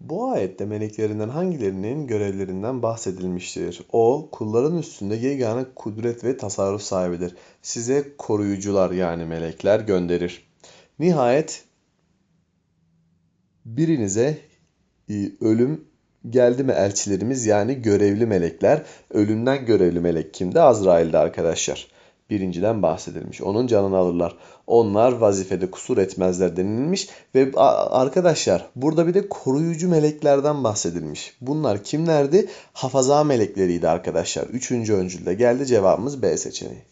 Bu ayette meleklerinden hangilerinin görevlerinden bahsedilmiştir? O, kulların üstünde yegane kudret ve tasarruf sahibidir. Size koruyucular yani melekler gönderir. Nihayet birinize ölüm geldi mi elçilerimiz yani görevli melekler. Ölümden görevli melek kimdi? Azrail'de arkadaşlar. Birinciden bahsedilmiş. Onun canını alırlar. Onlar vazifede kusur etmezler denilmiş. Ve arkadaşlar burada bir de koruyucu meleklerden bahsedilmiş. Bunlar kimlerdi? Hafaza melekleriydi arkadaşlar. Üçüncü öncülde geldi cevabımız B seçeneği.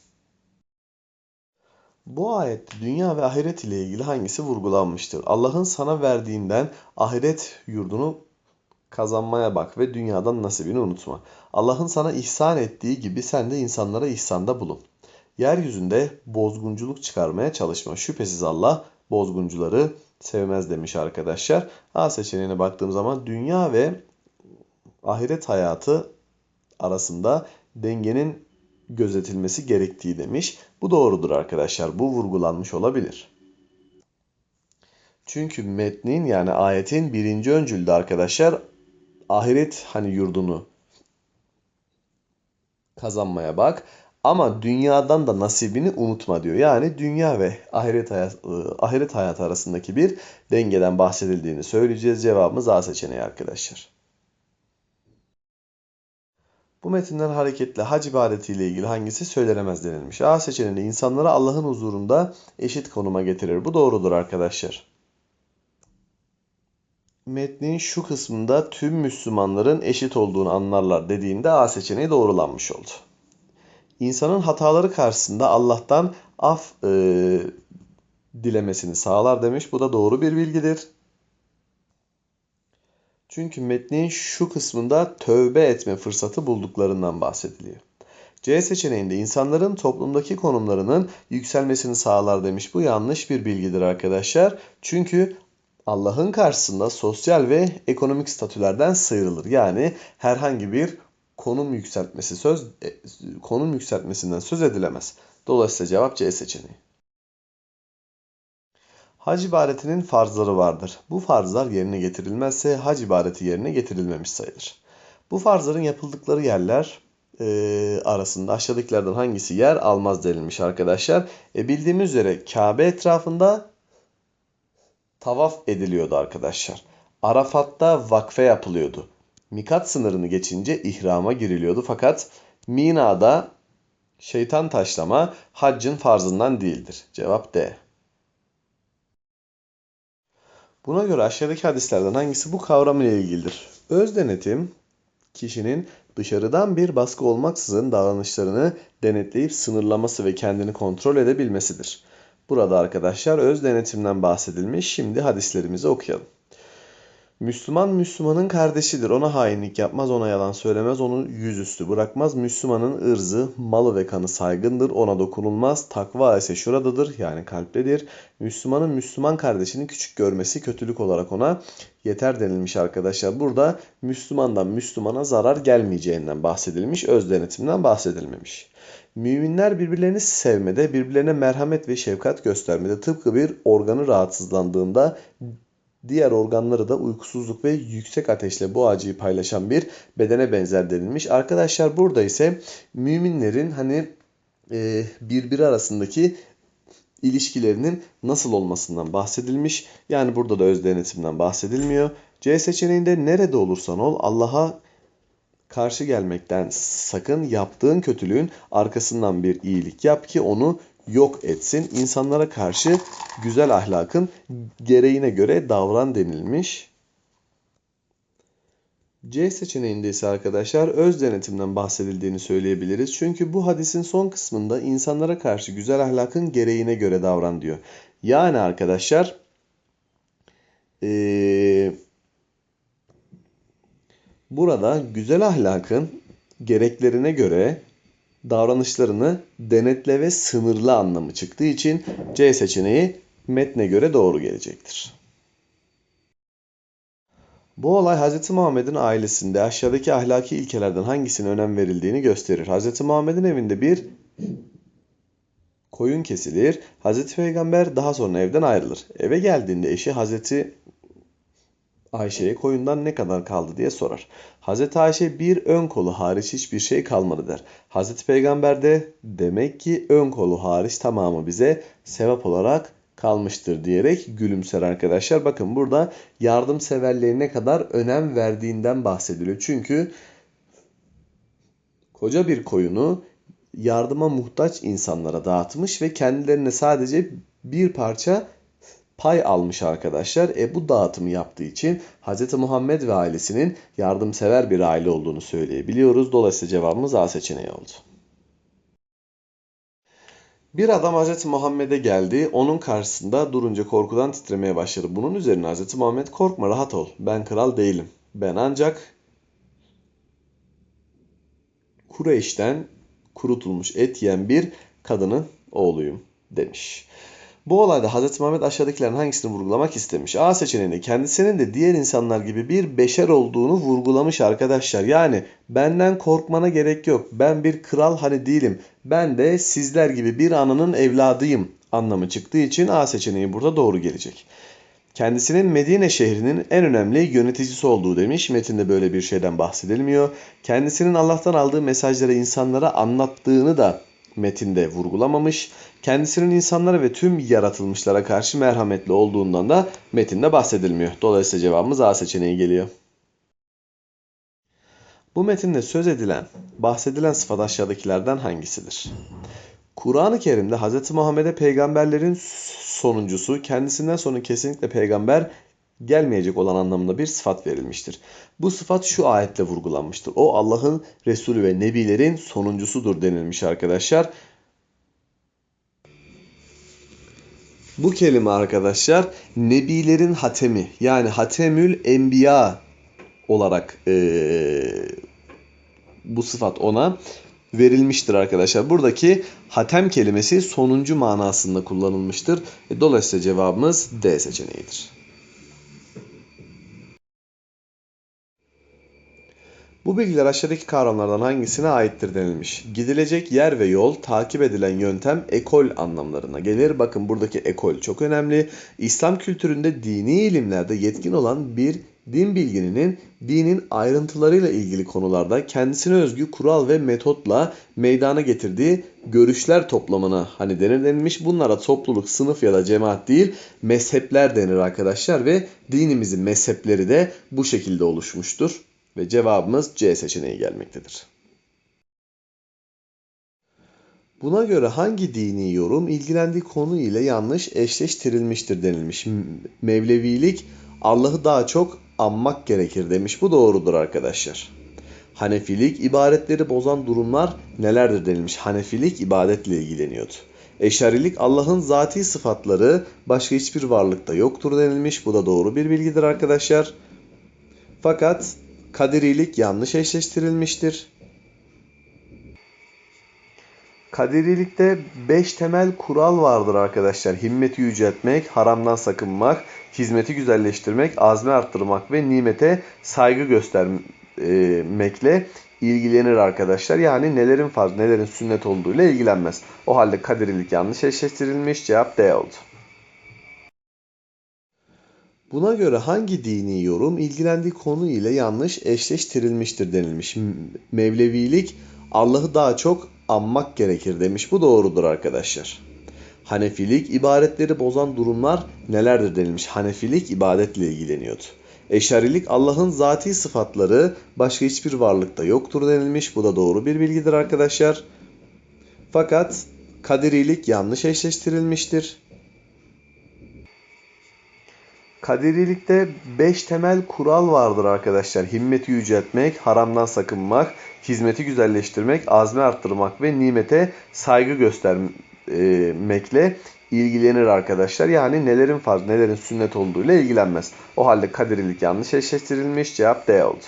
Bu ayette dünya ve ahiret ile ilgili hangisi vurgulanmıştır? Allah'ın sana verdiğinden ahiret yurdunu kazanmaya bak ve dünyadan nasibini unutma. Allah'ın sana ihsan ettiği gibi sen de insanlara ihsanda bulun. Yeryüzünde bozgunculuk çıkarmaya çalışma. Şüphesiz Allah bozguncuları sevmez demiş arkadaşlar. A seçeneğine baktığım zaman dünya ve ahiret hayatı arasında dengenin gözetilmesi gerektiği demiş. Bu doğrudur arkadaşlar. Bu vurgulanmış olabilir. Çünkü metnin yani ayetin birinci öncülde arkadaşlar ahiret hani yurdunu kazanmaya bak. Ama dünyadan da nasibini unutma diyor. Yani dünya ve ahiret hayat, ıı, ahiret hayatı arasındaki bir dengeden bahsedildiğini söyleyeceğiz. Cevabımız A seçeneği arkadaşlar. Bu metinden hareketle hac ibadetiyle ilgili hangisi söylenemez denilmiş. A seçeneğinde insanları Allah'ın huzurunda eşit konuma getirir. Bu doğrudur arkadaşlar. Metnin şu kısmında tüm Müslümanların eşit olduğunu anlarlar dediğinde A seçeneği doğrulanmış oldu. İnsanın hataları karşısında Allah'tan af e, dilemesini sağlar demiş. Bu da doğru bir bilgidir. Çünkü metnin şu kısmında tövbe etme fırsatı bulduklarından bahsediliyor. C seçeneğinde insanların toplumdaki konumlarının yükselmesini sağlar demiş. Bu yanlış bir bilgidir arkadaşlar. Çünkü Allah'ın karşısında sosyal ve ekonomik statülerden sıyrılır. Yani herhangi bir konum yükseltmesi söz e, konum yükseltmesinden söz edilemez. Dolayısıyla cevap C seçeneği. Hac ibadetinin farzları vardır. Bu farzlar yerine getirilmezse hac ibadeti yerine getirilmemiş sayılır. Bu farzların yapıldıkları yerler e, arasında aşağıdakilerden hangisi yer almaz denilmiş arkadaşlar. E, bildiğimiz üzere Kabe etrafında tavaf ediliyordu arkadaşlar. Arafat'ta vakfe yapılıyordu. Mikat sınırını geçince ihrama giriliyordu fakat Mina'da şeytan taşlama haccın farzından değildir. Cevap D. Buna göre aşağıdaki hadislerden hangisi bu kavram ile ilgilidir? Öz denetim kişinin dışarıdan bir baskı olmaksızın davranışlarını denetleyip sınırlaması ve kendini kontrol edebilmesidir. Burada arkadaşlar öz denetimden bahsedilmiş. Şimdi hadislerimizi okuyalım. Müslüman Müslümanın kardeşidir. Ona hainlik yapmaz, ona yalan söylemez, onu yüzüstü bırakmaz. Müslümanın ırzı, malı ve kanı saygındır. Ona dokunulmaz. Takva ise şuradadır yani kalptedir. Müslümanın Müslüman kardeşini küçük görmesi kötülük olarak ona yeter denilmiş arkadaşlar. Burada Müslümandan Müslümana zarar gelmeyeceğinden bahsedilmiş, öz denetimden bahsedilmemiş. Müminler birbirlerini sevmede, birbirlerine merhamet ve şefkat göstermede tıpkı bir organı rahatsızlandığında diğer organları da uykusuzluk ve yüksek ateşle bu acıyı paylaşan bir bedene benzer denilmiş. Arkadaşlar burada ise müminlerin hani e, birbiri arasındaki ilişkilerinin nasıl olmasından bahsedilmiş. Yani burada da öz denetimden bahsedilmiyor. C seçeneğinde nerede olursan ol Allah'a karşı gelmekten sakın yaptığın kötülüğün arkasından bir iyilik yap ki onu yok etsin. İnsanlara karşı güzel ahlakın gereğine göre davran denilmiş. C seçeneğinde ise arkadaşlar öz denetimden bahsedildiğini söyleyebiliriz. Çünkü bu hadisin son kısmında insanlara karşı güzel ahlakın gereğine göre davran diyor. Yani arkadaşlar ee, burada güzel ahlakın gereklerine göre davranışlarını denetle ve sınırlı anlamı çıktığı için C seçeneği metne göre doğru gelecektir. Bu olay Hz. Muhammed'in ailesinde aşağıdaki ahlaki ilkelerden hangisine önem verildiğini gösterir. Hz. Muhammed'in evinde bir koyun kesilir. Hz. Peygamber daha sonra evden ayrılır. Eve geldiğinde eşi Hz. Ayşe'ye koyundan ne kadar kaldı diye sorar. Hazreti Ayşe bir ön kolu hariç hiçbir şey kalmadı der. Hazreti Peygamber de demek ki ön kolu hariç tamamı bize sevap olarak kalmıştır diyerek gülümser arkadaşlar. Bakın burada yardımseverliğe ne kadar önem verdiğinden bahsediliyor. Çünkü koca bir koyunu yardıma muhtaç insanlara dağıtmış ve kendilerine sadece bir parça pay almış arkadaşlar. E bu dağıtımı yaptığı için Hz. Muhammed ve ailesinin yardımsever bir aile olduğunu söyleyebiliyoruz. Dolayısıyla cevabımız A seçeneği oldu. Bir adam Hz. Muhammed'e geldi. Onun karşısında durunca korkudan titremeye başladı. Bunun üzerine Hz. Muhammed korkma rahat ol. Ben kral değilim. Ben ancak Kureyş'ten kurutulmuş et yiyen bir kadının oğluyum demiş. Bu olayda Hz. Muhammed aşağıdakilerin hangisini vurgulamak istemiş? A seçeneğinde kendisinin de diğer insanlar gibi bir beşer olduğunu vurgulamış arkadaşlar. Yani benden korkmana gerek yok. Ben bir kral hani değilim. Ben de sizler gibi bir ananın evladıyım anlamı çıktığı için A seçeneği burada doğru gelecek. Kendisinin Medine şehrinin en önemli yöneticisi olduğu demiş. Metinde böyle bir şeyden bahsedilmiyor. Kendisinin Allah'tan aldığı mesajları insanlara anlattığını da metinde vurgulamamış. Kendisinin insanlara ve tüm yaratılmışlara karşı merhametli olduğundan da metinde bahsedilmiyor. Dolayısıyla cevabımız A seçeneği geliyor. Bu metinde söz edilen, bahsedilen sıfat aşağıdakilerden hangisidir? Kur'an-ı Kerim'de Hz. Muhammed'e peygamberlerin sonuncusu, kendisinden sonra kesinlikle peygamber gelmeyecek olan anlamında bir sıfat verilmiştir. Bu sıfat şu ayetle vurgulanmıştır. O Allah'ın Resulü ve Nebilerin sonuncusudur denilmiş arkadaşlar. Bu kelime arkadaşlar Nebilerin hatemi yani Hatemül Enbiya olarak ee, bu sıfat ona verilmiştir arkadaşlar. Buradaki hatem kelimesi sonuncu manasında kullanılmıştır. E, dolayısıyla cevabımız D seçeneğidir. Bu bilgiler aşağıdaki kavramlardan hangisine aittir denilmiş. Gidilecek yer ve yol, takip edilen yöntem ekol anlamlarına gelir. Bakın buradaki ekol çok önemli. İslam kültüründe dini ilimlerde yetkin olan bir din bilgininin dinin ayrıntılarıyla ilgili konularda kendisine özgü kural ve metotla meydana getirdiği görüşler toplamına hani denir denilmiş. Bunlara topluluk, sınıf ya da cemaat değil mezhepler denir arkadaşlar ve dinimizin mezhepleri de bu şekilde oluşmuştur. Ve cevabımız C seçeneği gelmektedir. Buna göre hangi dini yorum ilgilendiği konu ile yanlış eşleştirilmiştir denilmiş. Mevlevilik Allah'ı daha çok anmak gerekir demiş. Bu doğrudur arkadaşlar. Hanefilik ibadetleri bozan durumlar nelerdir denilmiş. Hanefilik ibadetle ilgileniyordu. Eşarilik Allah'ın zati sıfatları başka hiçbir varlıkta yoktur denilmiş. Bu da doğru bir bilgidir arkadaşlar. Fakat kaderilik yanlış eşleştirilmiştir. Kaderilikte 5 temel kural vardır arkadaşlar. Himmeti yüceltmek, haramdan sakınmak, hizmeti güzelleştirmek, azmi arttırmak ve nimete saygı göstermekle ilgilenir arkadaşlar. Yani nelerin farz, nelerin sünnet olduğuyla ilgilenmez. O halde kaderilik yanlış eşleştirilmiş. Cevap D oldu. Buna göre hangi dini yorum ilgilendiği konu ile yanlış eşleştirilmiştir denilmiş. Mevlevilik Allah'ı daha çok anmak gerekir demiş. Bu doğrudur arkadaşlar. Hanefilik ibadetleri bozan durumlar nelerdir denilmiş. Hanefilik ibadetle ilgileniyordu. Eşarilik Allah'ın zati sıfatları başka hiçbir varlıkta yoktur denilmiş. Bu da doğru bir bilgidir arkadaşlar. Fakat kaderilik yanlış eşleştirilmiştir. Kaderilikte 5 temel kural vardır arkadaşlar. Himmeti yüceltmek, haramdan sakınmak, hizmeti güzelleştirmek, azmi arttırmak ve nimete saygı göstermekle ilgilenir arkadaşlar. Yani nelerin farz, nelerin sünnet olduğuyla ilgilenmez. O halde kaderilik yanlış eşleştirilmiş. Cevap D oldu.